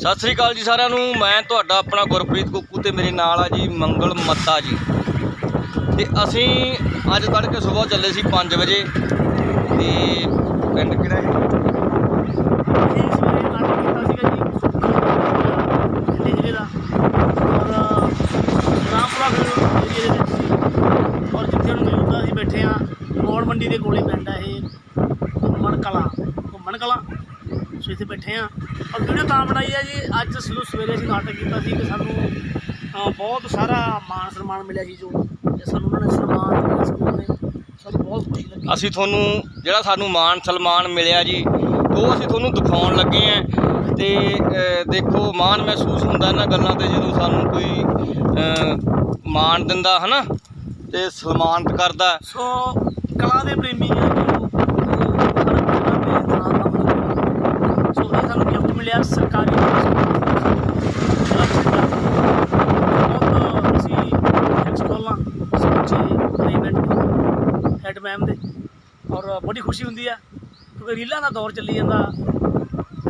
ਸਤਿ ਸ੍ਰੀ ਅਕਾਲ ਜੀ ਸਾਰਿਆਂ ਨੂੰ। ਮੈਂ ਤੁਹਾਡਾ ਆਪਣਾ ਗੁਰਪ੍ਰੀਤ ਕੁੱਕੂ ਤੇ ਮੇਰੇ ਨਾਲ ਆ ਜੀ ਮੰਗਲ ਮੱਤਾ ਜੀ। ਤੇ ਅਸੀਂ ਅੱਜ ਤੜਕੇ ਸਵੇਰ ਚੱਲੇ ਸੀ 5 ਵਜੇ। ਤੇ ਪਿੰਡ ਕਿਹੜਾ ਹੈ ਔਰ ਜਿੱਥੇ ਅਸੀਂ ਬੈਠੇ ਆ ਮੋੜ ਮੰਡੀ ਦੇ ਕੋਲੇ ਪੈਂਦਾ ਇਹ, ਘੁੰਮਣ ਕਲਾਂ ਘੁੰਮਣ ਕਲਾਂ। ਸੋ ਇੱਥੇ ਬੈਠੇ ਆ ਔਰ ਵੀਡੀਓ ਤਾਂ ਬਣਾਈ ਹੈ ਜੀ ਅੱਜ ਸਵੇਰੇ ਸਵੇਰੇ ਅਸੀਂ ਨਾਟਕ ਕੀਤਾ ਸੀ ਕਿ ਸਾਨੂੰ ਬਹੁਤ ਸਾਰਾ ਮਾਣ ਸਨਮਾਨ ਮਿਲਿਆ ਜੀ ਜੋ ਸਾਨੂੰ ਉਹਨਾਂ ਨੇ ਸਨਮਾਨ ਦਿੱਤਾ ਸਕੂਲ ਨੇ ਸਾਨੂੰ ਬਹੁਤ ਖੁਸ਼ੀ ਲੱਗੀ। ਅਸੀਂ ਤੁਹਾਨੂੰ ਜਿਹੜਾ ਸਾਨੂੰ ਮਾਣ ਸਨਮਾਨ ਮਿਲਿਆ ਜੀ ਉਹ ਅਸੀਂ ਤੁਹਾਨੂੰ ਦਿਖਾਉਣ ਲੱਗੇ ਆਂ ਤੇ ਦੇਖੋ ਮਾਣ ਮਹਿਸੂਸ ਹੁੰਦਾ ਇਹਨਾਂ ਗੱਲਾਂ ਤੇ ਜਦੋਂ ਸਾਨੂੰ ਕੋਈ ਮਾਣ ਦਿੰਦਾ ਹਨਾ? ਤੇ ਸਨਮਾਨਿਤ ਕਰਦਾ। ਸੋ ਕਲਾ ਦੇ ਪ੍ਰੇਮੀ ਆ ਜੋ ਕਰਦੇ ਸਾਨੂੰ ਗਿਫਟ ਮਿਲਿਆ ਸਰਕਾਰੀ ਬਹੁਤ ਅਸੀਂ ਥੈਂਕਸ ਸਮੁੱਚੇ ਮੈਨੇਜਮੈਂਟ ਹੈਡ ਮੈਮ ਦੇ। ਔਰ ਬੜੀ ਖੁਸ਼ੀ ਹੁੰਦੀ ਆ, ਕਿਉਂਕਿ ਰੀਲਾਂ ਦਾ ਦੌਰ ਚੱਲੀ ਜਾਂਦਾ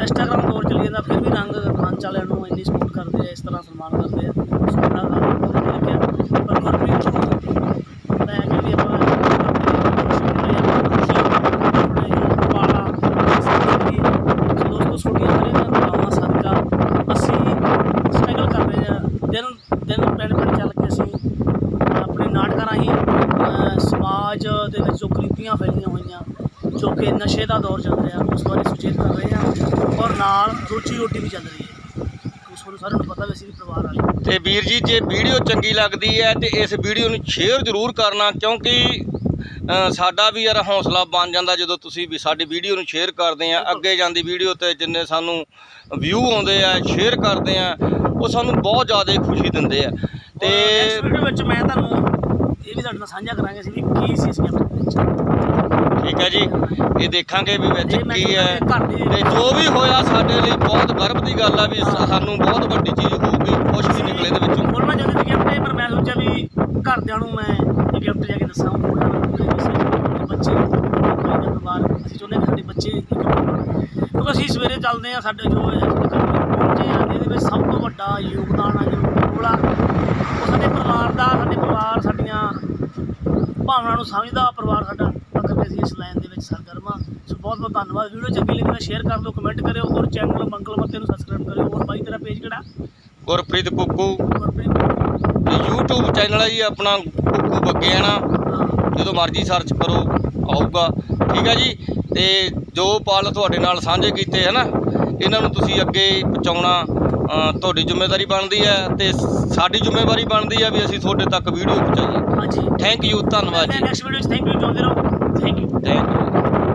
ਇੰਸਟਾਗ੍ਰਾਮ ਦਾ ਦੌਰ ਚੱਲੀ ਜਾਂਦਾ, ਫਿਰ ਵੀ ਰੰਗ ਮੰਚ ਵਾਲਿਆਂ ਨੂੰ ਇੰਨੀ ਸਪੋਰਟ ਕਰਦੇ ਆ, ਇਸ ਤਰ੍ਹਾਂ ਸਨਮਾਨ ਕਰਦੇ ਆ। ਸੋ ਦਾ ਬਹੁਤ ਲੱਗਿਆ। ਪਰ ਗੁਰਪ੍ਰੀਤ ਨੂੰ ਮੈਂ ਕਿਹਾ ਵੀ ਆਪਾਂ ਸੋ ਦੋਸਤੋ ਛੋਟੀਆਂ ਸਾਰੀਆਂ ਦੁਆਵਾਂ ਸਦਕਾ ਅਸੀਂ ਸਟਰਗਲ ਕਰ ਰਹੇ ਹਾਂ। ਦਿਨ ਦਿਨ ਪਿੰਡ ਪਿੰਡ ਚੱਲ ਕੇ ਅਸੀਂ ਆਪਣੇ ਨਾਟਕਾਂ ਰਾਹੀਂ ਸਮਾਜ ਦੇ ਵਿੱਚ ਜੋ ਕੁਰੀਤੀਆਂ ਫੈਲੀਆਂ ਹੋਈਆਂ, ਜੋ ਕਿ ਨਸ਼ੇ ਦਾ ਦੌਰ ਚੱਲ ਰਿਹਾ, ਉਸ ਬਾਰੇ ਸੁਚੇਤ ਕਰ ਰਹੇ ਹਾਂ ਔਰ ਨਾਲ ਰੋਜੀ ਰੋਟੀ ਵੀ ਚੱਲ ਰਹੀ ਹੈ। ਉਸ ਨੂੰ ਸਾਰਿਆਂ ਨੂੰ ਪਤਾ ਵੀ ਅਸੀਂ ਪਰਿਵਾਰ ਵਾਲੇ ਤੇ ਵੀਰ ਜੀ, ਜੇ ਵੀਡੀਓ ਚੰਗੀ ਲੱਗਦੀ ਹੈ ਤੇ ਇਸ ਵੀਡੀਓ ਨੂੰ ਸ਼ੇਅਰ ਜ਼ਰੂਰ ਕਰਨਾ ਕਿਉਂਕਿ ਸਾਡਾ ਵੀ ਯਾਰ ਹੌਸਲਾ ਬਣ ਜਾਂਦਾ ਜਦੋਂ ਤੁਸੀਂ ਵੀ ਸਾਡੀ ਵੀਡੀਓ ਨੂੰ ਸ਼ੇਅਰ ਕਰਦੇ ਆ ਅੱਗੇ ਜਾਂਦੀ ਵੀਡੀਓ ਤੇ ਜਿੰਨੇ ਸਾਨੂੰ ਵਿਊ ਆਉਂਦੇ ਆ ਸ਼ੇਅਰ ਕਰਦੇ ਆ ਉਹ ਸਾਨੂੰ ਬਹੁਤ ਜ਼ਿਆਦਾ ਖੁਸ਼ੀ ਦਿੰਦੇ ਆ। ਤੇ ਵੀਡੀਓ ਵਿੱਚ ਮੈਂ ਤੁਹਾਨੂੰ ਇਹ ਵੀ ਤੁਹਾਡੇ ਨਾਲ ਸਾਂਝਾ ਕਰਾਂਗੇ ਅਸੀਂ ਵੀ ਕੀ ਸੀ ਇਸ ਵਿੱਚ। ਠੀਕ ਹੈ ਜੀ। ਇਹ ਦੇਖਾਂਗੇ ਵੀ ਵਿੱਚ ਕੀ ਹੈ। ਤੇ ਜੋ ਵੀ ਹੋਇਆ ਸਾਡੇ ਲਈ ਬਹੁਤ ਗਰਵ ਦੀ ਗੱਲ ਆ ਵੀ ਸਾਨੂੰ ਬਹੁਤ ਵੱਡੀ ਚੀਜ਼ ਹੋਊਗੀ ਕੁਛ ਵੀ ਨਿਕਲੇ ਦੇ ਵਿੱਚੋਂ ਬੋਲਣਾ ਚਾਹੁੰਦੇ ਸੀ ਗਿਫਟ ਪਰ ਮੈਂ ਸੋਚਿਆ ਵੀ ਘਰਦਿਆਂ ਨੂੰ ਮੈਂ ਇਹ ਗਿਫਟ ਜਾ ਕੇ ਦੱਸਾਂ ਉਹਨਾਂ ਨੂੰ ਮੇਰੇ ਬੱਚੇ ਭਾਈ ਦਾ ਪਰਿਵਾਰ ਅਸੀਂ ਚਾਹੁੰਦੇ ਹਾਂ ਕਿ ਸਾਡੇ ਬੱਚੇ ਇੱਕ ਕਿਉਂਕਿ ਅਸੀਂ ਸਵੇਰੇ ਚੱਲਦੇ ਆ ਸਾਡੇ ਜੋ ਪਹੁੰਚੇ ਆ ਇਹਦੇ ਵਿੱਚ ਸਭ ਤੋਂ ਵੱਡਾ ਯੋਗਦਾਨ ਆ ਜੋ ਰੋਲ ਆ ਉਹ ਸਾਡੇ ਪਰਿਵਾਰ ਦਾ ਸਾਡੇ ਪਰਿਵਾਰ ਸਾਡੀਆਂ ਭਾਵਨਾ ਨੂੰ ਸਮਝਦਾ ਪਰਿਵਾਰ ਸਾਡਾ ਤਾਂ ਕਰਕੇ ਅਸੀਂ ਇਸ ਲਾਈਨ ਦੇ ਵਿੱਚ ਸਰਗਰਮ ਆ। ਸੋ ਬਹੁਤ ਬਹੁਤ ਧੰਨਵਾਦ। ਵੀਡੀਓ ਚੰਗੀ ਲੱਗੀ ਤਾਂ ਸ਼ੇਅਰ ਕਰ ਦਿਓ ਕਮੈਂਟ ਕਰਿਓ ਔਰ ਚੈਨਲ ਮੰਗਲ ਮੱਤੇ ਨੂੰ ਸਬਸਕ੍ਰਾਈਬ ਕਰਿਓ। ਔਰ ਬਾਈ ਤੇਰਾ ਪੇਜ ਕਿਹੜਾ? ਗੁਰਪ੍ਰੀਤ ਕੁੱਕੂ। YouTube ਚੈਨਲ ਹੈ ਜੀ ਆਪਣਾ ਕੁੱਕੂ ਬੱਗਿਆਣਾ। ਜਦੋਂ ਮਰਜ਼ੀ ਸਰਚ ਕਰੋ ਆਊਗਾ। ਠੀਕ ਹੈ ਜੀ? ਤੇ ਜੋ ਪਲ ਤੁਹਾਡੇ ਨਾਲ ਸਾਂਝੇ ਕੀਤੇ ਹੈ ਨਾ ਇਹਨਾਂ ਨੂੰ ਤੁਸੀਂ ਅੱਗੇ ਪਹੁੰਚਾਉਣਾ ਤੁਹਾਡੀ ਜ਼ਿੰਮੇਵਾਰੀ ਬਣਦੀ ਹੈ ਤੇ ਸਾਡੀ ਜ਼ਿੰਮੇਵਾਰੀ ਬਣਦੀ ਹੈ ਵੀ ਅਸੀਂ ਤੁਹਾਡੇ ਤੱਕ ਵੀਡੀਓ ਪਹੁੰਚਾਈਏ। ਹਾਂਜੀ। ਥੈਂਕ ਯੂ ਧੰਨਵਾਦ ਜੀ। ਨੈਕਸਟ ਵੀਡੀਓ ਥੈਂਕ ਯੂ ਚਾਹੁੰਦੇ ਰਹੋ। Thank you thank you